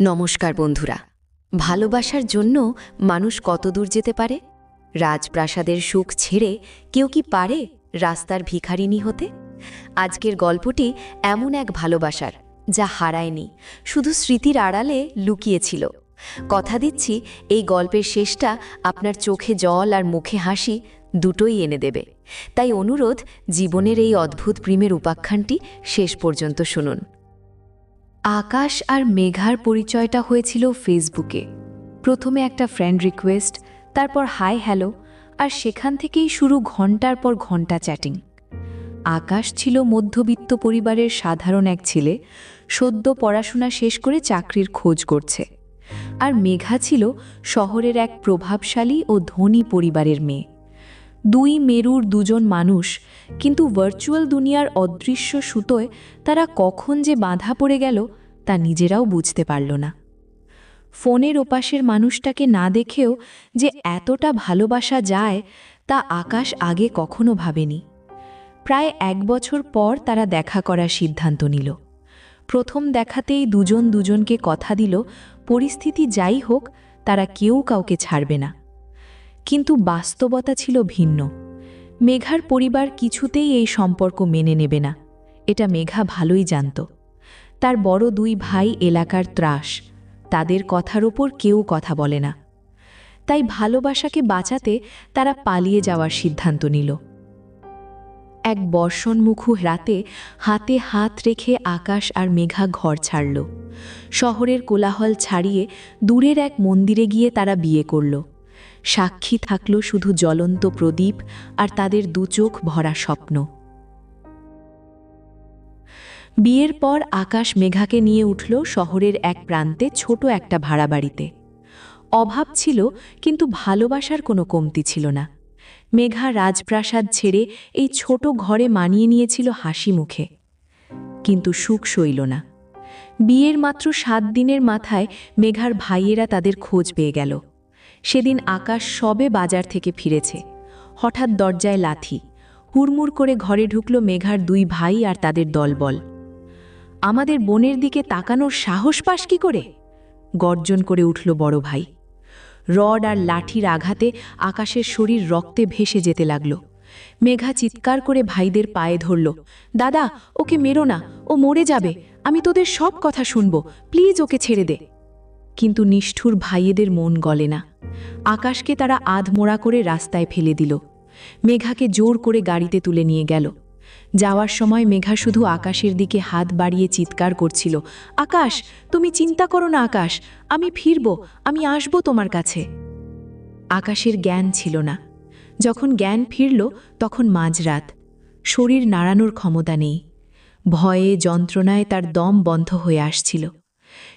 নমস্কার বন্ধুরা। ভালোবাসার জন্য মানুষ কত দূর যেতে পারে? রাজপ্রাসাদের সুখ ছেড়ে কেউ কি পারে রাস্তার ভিখারিনী হতে? আজকের গল্পটি এমন এক ভালোবাসার, যা হারায়নি, শুধু স্মৃতির আড়ালে লুকিয়েছিল। কথা দিচ্ছি, এই গল্পের শেষটা আপনার চোখে জল আর মুখে হাসি দুটোই এনে দেবে। তাই অনুরোধ, জীবনের এই অদ্ভুত প্রেমের উপাখ্যানটি শেষ পর্যন্ত শুনুন। আকাশ আর মেঘার পরিচয়টা হয়েছিল ফেসবুকে। প্রথমে একটা ফ্রেন্ড রিকোয়েস্ট তারপর হাই হ্যালো আর সেখান থেকেই শুরু ঘণ্টার পর ঘণ্টা চ্যাটিং আকাশ ছিল মধ্যবিত্ত পরিবারের সাধারণ এক ছেলে, সদ্য পড়াশোনা শেষ করে চাকরির খোঁজ করছে। আর মেঘা ছিল শহরের এক প্রভাবশালী ও ধনী পরিবারের মেয়ে। দুই মেরুর দুজন মানুষ, কিন্তু ভার্চুয়াল দুনিয়ার অদৃশ্য সুতোয় তারা কখন যে বাঁধা পড়ে গেল তা নিজেরাও বুঝতে পারল না। ফোনের ওপাশের মানুষটাকে না দেখেও যে এতটা ভালোবাসা যায় তা আকাশ আগে কখনো ভাবেনি। প্রায় এক বছর পর তারা দেখা করার সিদ্ধান্ত নিল। প্রথম দেখাতেই দুজন দুজনকে কথা দিল, পরিস্থিতি যাই হোক, তারা কেউ কাউকে ছাড়বে না। কিন্তু বাস্তবতা ছিল ভিন্ন। মেঘার পরিবার কিছুতেই এই সম্পর্ক মেনে নেবে না। এটা মেঘা ভালোই জানত। তার বড় দুই ভাই এলাকার ত্রাস। তাদের কথার ওপর কেউ কথা বলে না। তাই ভালোবাসাকে বাঁচাতে তারা পালিয়ে যাওয়ার সিদ্ধান্ত নিল। এক বর্ষণমুখু রাতে হাতে হাত রেখে আকাশ আর মেঘা ঘর ছাড়ল। শহরের কোলাহল ছাড়িয়ে দূরের এক মন্দিরে গিয়ে তারা বিয়ে করল। সাক্ষী থাকল শুধু জ্বলন্ত প্রদীপ আর তাদের দুচোখ ভরা স্বপ্ন। বিয়ের পর আকাশ মেঘাকে নিয়ে উঠল শহরের এক প্রান্তে ছোট একটা ভাড়া বাড়িতে। অভাব ছিল, কিন্তু ভালোবাসার কোনো কমতি ছিল না। মেঘা রাজপ্রাসাদ ছেড়ে এই ছোট ঘরে মানিয়ে নিয়েছিল হাসি মুখে। কিন্তু সুখ সইল না। বিয়ের মাত্র সাত দিনের মাথায় মেঘার ভাইয়েরা তাদের খোঁজ পেয়ে গেল। সেদিন আকাশ সবে বাজার থেকে ফিরেছে। হঠাৎ দরজায় লাথি। হুড়মুড় করে ঘরে ঢুকল মেঘার দুই ভাই আর তাদের দলবল। আমাদের বোনের দিকে তাকানোর সাহস পাস কি করে? গর্জন করে উঠল বড় ভাই। রড আর লাঠির আঘাতে আকাশের শরীর রক্তে ভেসে যেতে লাগল। মেঘা চিৎকার করে ভাইদের পায়ে ধরল। দাদা, ওকে মেরো না, ও মরে যাবে। আমি তোদের সব কথা শুনব। প্লিজ ওকে ছেড়ে দে। কিন্তু নিষ্ঠুর ভাইয়েদের মন গলে না। আকাশকে তারা আধমোড়া করে রাস্তায় ফেলে দিল। মেঘাকে জোর করে গাড়িতে তুলে নিয়ে গেল। যাওয়ার সময় মেঘা শুধু আকাশের দিকে হাত বাড়িয়ে চিৎকার করছিল, আকাশ, তুমি চিন্তা করো না আকাশ, আমি ফিরব, আমি আসব তোমার কাছে। আকাশের জ্ঞান ছিল না। যখন জ্ঞান ফিরল, তখন মাঝরাত। শরীর নাড়ানোর ক্ষমতা নেই। ভয়ে যন্ত্রণায় তার দম বন্ধ হয়ে আসছিল।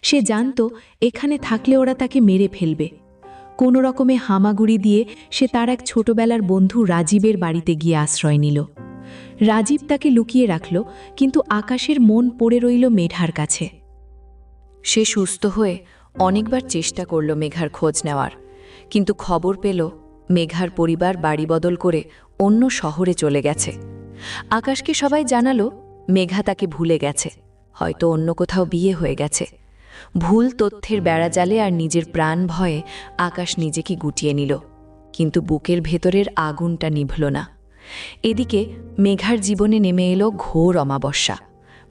সে জানত এখানে থাকলে ওরা তাকে মেরে ফেলবে। কোনো রকমে হামাগুড়ি দিয়ে সে তার এক ছোটবেলার বন্ধু রাজীবের বাড়িতে গিয়ে আশ্রয় নিল। রাজীব তাকে লুকিয়ে রাখল, কিন্তু আকাশের মন পড়ে রইল মেঘার কাছে। সে সুস্থ হয়ে অনেকবার চেষ্টা করল মেঘার খোঁজ নেওয়ার, কিন্তু খবর পেল মেঘার পরিবার বাড়ি বদল করে অন্য শহরে চলে গেছে। আকাশকে সবাই জানালো, মেঘা তাকে ভুলে গেছে, হয়তো অন্য কোথাও বিয়ে হয়ে গেছে। ভুল তথ্যের বেড়াজালে আর নিজের প্রাণ ভয়ে আকাশ নিজেকে গুটিয়ে নিল। কিন্তু বুকের ভেতরের আগুনটা নিভল না। এদিকে মেঘার জীবনে নেমে এলো ঘোর অমাবস্যা।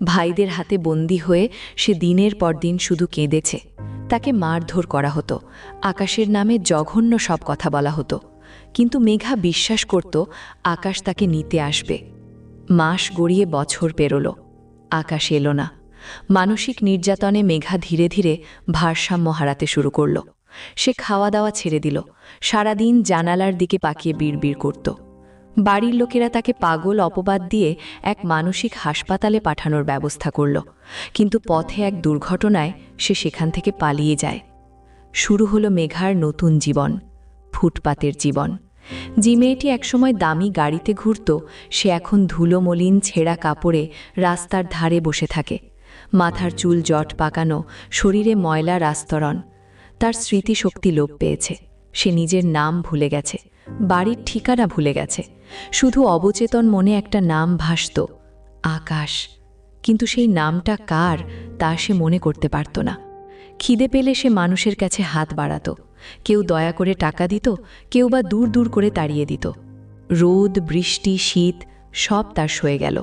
ভাইদের হাতে বন্দি হয়ে সে দিনের পর দিন শুধু কেঁদেছে। তাকে মারধর করা হতো। আকাশের নামে জঘন্য সব কথা বলা হতো। কিন্তু মেঘা বিশ্বাস করত আকাশ তাকে নিতে আসবে। মাস গড়িয়ে বছর পেরোল। আকাশ এলো না। মানসিক নির্যাতনে মেঘা ধীরে ধীরে ভারসাম্য হারাতে শুরু করল। সে খাওয়া দাওয়া ছেড়ে দিল। সারাদিন জানালার দিকে পাকিয়ে বিড়বিড় করত। বাড়ির লোকেরা তাকে পাগল অপবাদ দিয়ে এক মানসিক হাসপাতালে পাঠানোর ব্যবস্থা করল। কিন্তু পথে এক দুর্ঘটনায় সে সেখান থেকে পালিয়ে যায়। শুরু হলো মেঘার নতুন জীবন, ফুটপাতের জীবন। যে মেয়েটি একসময় দামি গাড়িতে ঘুরত, সে এখন ধুলোমলিন ছেঁড়া কাপড়ে রাস্তার ধারে বসে থাকে। মাথার চুল জট পাকানো, শরীরে ময়লা রাস্তরণ। তার স্মৃতিশক্তি লোপ পেয়েছে। সে নিজের নাম ভুলে গেছে। বাড়ির ঠিকানা ভুলে গেছে। শুধু অবচেতন মনে একটা নাম ভাসত, আকাশ। কিন্তু সেই নামটা কার, তা সে মনে করতে পারত না। খিদে পেলে সে মানুষের কাছে হাত বাড়াত। কেউ দয়া করে টাকা দিত, কেউ বা দূর দূর করে তাড়িয়ে দিত। রোদ, বৃষ্টি, শীত, সব তার সয়ে গেল।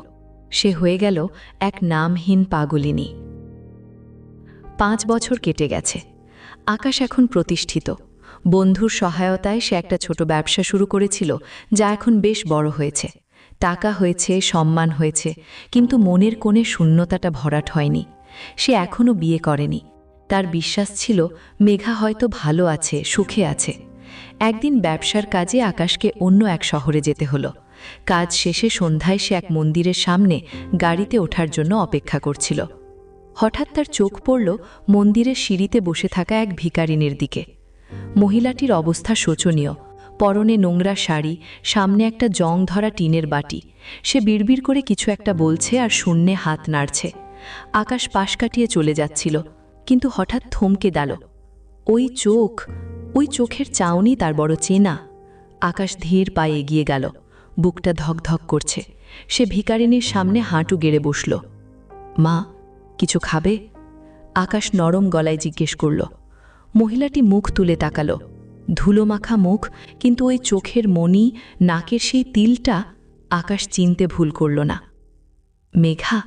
সে হয়ে গেল এক নামহীন পাগলিনী। পাঁচ বছর কেটে গেছে। আকাশ এখন প্রতিষ্ঠিত। বন্ধুর সহায়তায় সে একটা ছোট ব্যবসা শুরু করেছিল, যা এখন বেশ বড় হয়েছে। টাকা হয়েছে, সম্মান হয়েছে, কিন্তু মনের কোণে শূন্যতাটা ভরাট হয়নি। সে এখনও বিয়ে করেনি। তার বিশ্বাস ছিল, মেঘা হয়তো ভালো আছে, সুখে আছে। একদিন ব্যবসার কাজে আকাশকে অন্য এক শহরে যেতে হলো। কাজ শেষে সন্ধ্যায় সে এক মন্দিরের সামনে গাড়িতে ওঠার জন্য অপেক্ষা করছিল। হঠাৎ তার চোখ পড়ল মন্দিরের সিঁড়িতে বসে থাকা এক ভিকারিনীর দিকে। মহিলাটির অবস্থা শোচনীয়। পরনে নোংরা শাড়ি, সামনে একটা জং ধরা টিনের বাটি। সে বিড়বিড় করে কিছু একটা বলছে আর শূন্যে হাত নাড়ছে। আকাশ পাশ কাটিয়ে চলে যাচ্ছিল, কিন্তু হঠাৎ থমকে দাল ওই চোখ, ওই চোখের চাউনি তার বড় চেনা। আকাশ ধীর পায়ে এগিয়ে গেল। বুকটা ধকধক করছে। সে ভিকারিনীর সামনে হাঁটু গেড়ে বসল। মা, কিছু খাবে? আকাশ নরম গলায় জিজ্ঞেস করল। মহিলাটি মুখ তুলে তাকালো। ধুলো মাখা মুখ, কিন্তু ওই চোখের মণি, নাকের সেই তিলটা আকাশ চিনতে ভুল করল না। মেঘা,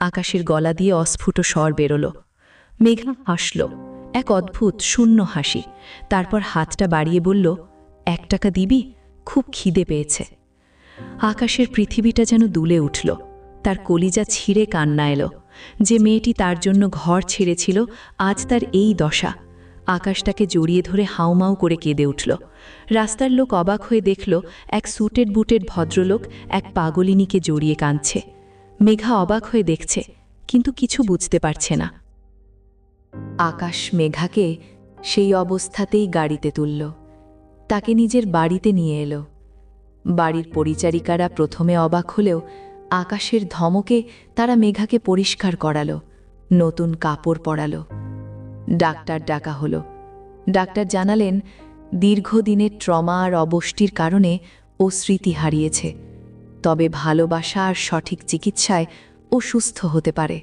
আকাশের গলা দিয়ে অস্ফুট স্বর বেরোল। মেঘা হাসল। এক অদ্ভুত, শূন্য হাসি। তারপর হাতটা বাড়িয়ে বলল, এক টাকা দিবি? খুব খিদে পেয়েছে। আকাশের পৃথিবীটা যেন দুলে উঠল। তার কলিজা ছিঁড়ে কান্না এলো। যে মেয়েটি তার জন্য ঘর ছেড়েছিল, আজ তার এই দশা। আকাশটাকে জড়িয়ে ধরে হাউমাউ করে কেঁদে উঠল। রাস্তার লোক অবাক হয়ে দেখল, এক সুটেড বুটেড ভদ্রলোক এক পাগলিনীকে জড়িয়ে কাঁদছে। মেঘা অবাক হয়ে দেখছে, কিন্তু কিছু বুঝতে পারছে না। আকাশ মেঘাকে সেই অবস্থাতেই গাড়িতে তুলল। তাকে নিজের বাড়িতে নিয়ে এলো। বাড়ির পরিচারিকারা প্রথমে অবাক হলেও আকাশের ধমকে তারা মেঘাকে পরিষ্কার করালো, নতুন কাপড় পরালো। ডাক্তার ডাকা হলো। ডাক্তার জানালেন, দীর্ঘদিনের ট্রমা আর অবষ্টির কারণে ও স্মৃতি হারিয়েছে। তবে ভালোবাসা আর সঠিক চিকিৎসায় ও সুস্থ হতে পারে।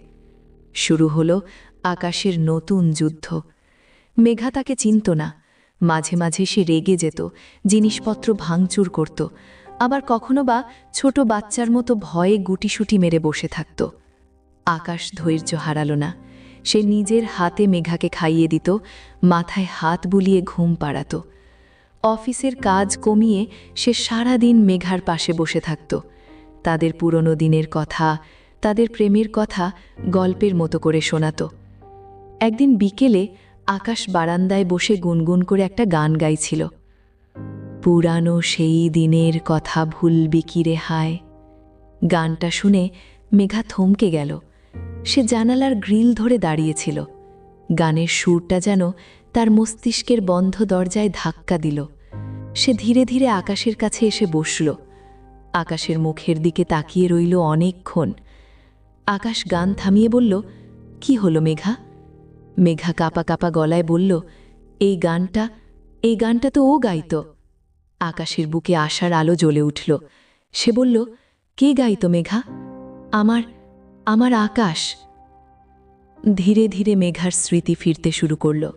শুরু হলো আকাশের নতুন যুদ্ধ। মেঘা তাকে চিনত না। মাঝে মাঝে সে রেগে যেত, জিনিসপত্র ভাঙচুর করত, আবার কখনো বা ছোট বাচ্চার মতো ভয়ে গুটিসুটি মেরে বসে থাকত। আকাশ ধৈর্য হারালো না, সে নিজের হাতে মেঘাকে খাইয়ে দিত, মাথায় হাত বুলিয়ে ঘুম পাড়াত। অফিসের কাজ কমিয়ে সে সারা দিন মেঘার পাশে বসে থাকত। তাদের পুরনো দিনের কথা, তাদের প্রেমের কথা গল্পের মতো করে শোনাত। একদিন বিকেলে আকাশ বারান্দায় বসে গুনগুন করে একটা গান গাইছিল। পুরানো সেই দিনের কথা ভুলবি কি রে হায়? গানটা শুনে মেঘা থমকে গেল। সে জানালার গ্রিল ধরে দাঁড়িয়েছিল। গানের সুরটা যেন তার মস্তিষ্কের বন্ধ দরজায় ধাক্কা দিল। সে ধীরে ধীরে আকাশের কাছে এসে বসল। আকাশের মুখের দিকে তাকিয়ে রইল অনেকক্ষণ। আকাশ গান থামিয়ে বলল, কি হলো মেঘা? মেঘা কাপা কাপা গলায় বলল, এই গানটা এই গানটা তো ও গাইত। আকাশের বুকে আশার আলো জ্বলে উঠল। সে বলল, কে গাইত মেঘা? আমার আমার আকাশ। ধীরে ধীরে মেঘার স্মৃতি ফিরতে শুরু করল।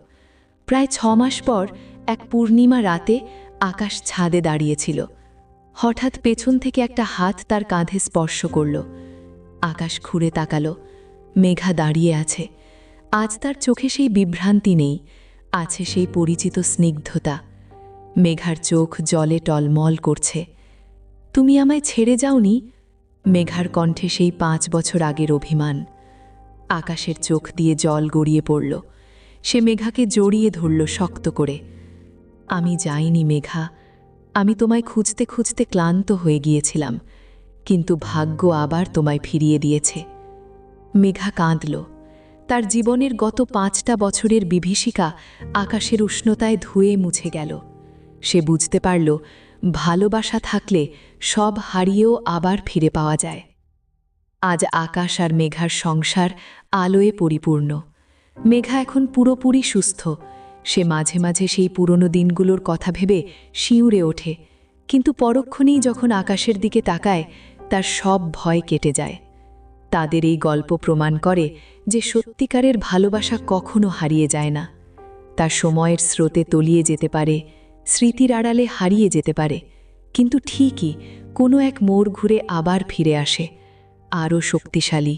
প্রায় ছ মাস পর এক পূর্ণিমা রাতে আকাশ ছাদে দাঁড়িয়েছিল। হঠাৎ পেছন থেকে একটা হাত তার কাঁধে স্পর্শ করল। আকাশ ঘুরে তাকালো। মেঘা দাঁড়িয়ে আছে। আজ তার চোখে সেই বিভ্রান্তি নেই, আছে সেই পরিচিত স্নিগ্ধতা। মেঘার চোখ জলে টলমল করছে। তুমি আমায় ছেড়ে যাওনি? মেঘার কণ্ঠে সেই পাঁচ বছর আগের অভিমান। আকাশের চোখ দিয়ে জল গড়িয়ে পড়ল। সে মেঘাকে জড়িয়ে ধরল শক্ত করে। আমি যাইনি মেঘা। আমি তোমায় খুঁজতে খুঁজতে ক্লান্ত হয়ে গিয়েছিলাম, কিন্তু ভাগ্য আবার তোমায় ফিরিয়ে দিয়েছে। মেঘা কাঁদল। তার জীবনের গত পাঁচটা বছরের বিভীষিকা আকাশের উষ্ণতায় ধুয়ে মুছে গেল। সে বুঝতে পারল, ভালোবাসা থাকলে সব হারিয়েও আবার ফিরে পাওয়া যায়। আজ আকাশ আর মেঘার সংসার আলোয় পরিপূর্ণ। মেঘা এখন পুরোপুরি সুস্থ। সে মাঝে মাঝে সেই পুরনো দিনগুলোর কথা ভেবে শিউরে ওঠে, কিন্তু পরক্ষণেই যখন আকাশের দিকে তাকায়, তার সব ভয় কেটে যায়। তাদের এই গল্প প্রমাণ করে যে সত্যিকারের ভালোবাসা কখনো হারিয়ে যায় না। তা সময়ের স্রোতে তলিয়ে যেতে পারে, স্মৃতির আড়ালে হারিয়ে যেতে পারে, কিন্তু ঠিকই কোনো এক মোড় ঘুরে আবার ফিরে আসে, আরও শক্তিশালী,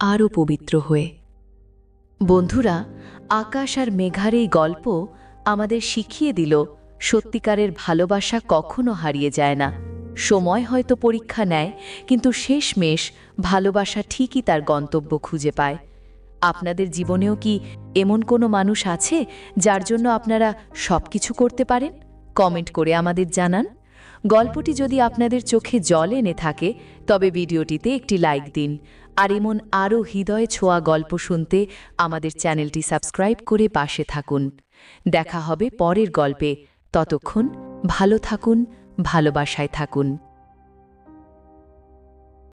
আরও পবিত্র হয়ে। বন্ধুরা, আকাশ আর মেঘার এই গল্প আমাদের শিখিয়ে দিল, সত্যিকারের ভালোবাসা কখনো হারিয়ে যায় না। সময় হয়তো পরীক্ষা নেয়, কিন্তু শেষমেশ ভালোবাসা ঠিকই তার গন্তব্য খুঁজে পায়। আপনাদের জীবনেও কি এমন কোনো মানুষ আছে যার জন্য আপনারা সব কিছু করতে পারেন? কমেন্ট করে আমাদের জানান। গল্পটি যদি আপনাদের চোখে জল এনে থাকে, তবে ভিডিওটিতে একটি লাইক দিন। আর এমন আরও হৃদয়ে ছোঁয়া গল্প শুনতে আমাদের চ্যানেলটি সাবস্ক্রাইব করে পাশে থাকুন। দেখা হবে পরের গল্পে। ততক্ষণ ভালো থাকুন ভালোবাসায় থাকুন।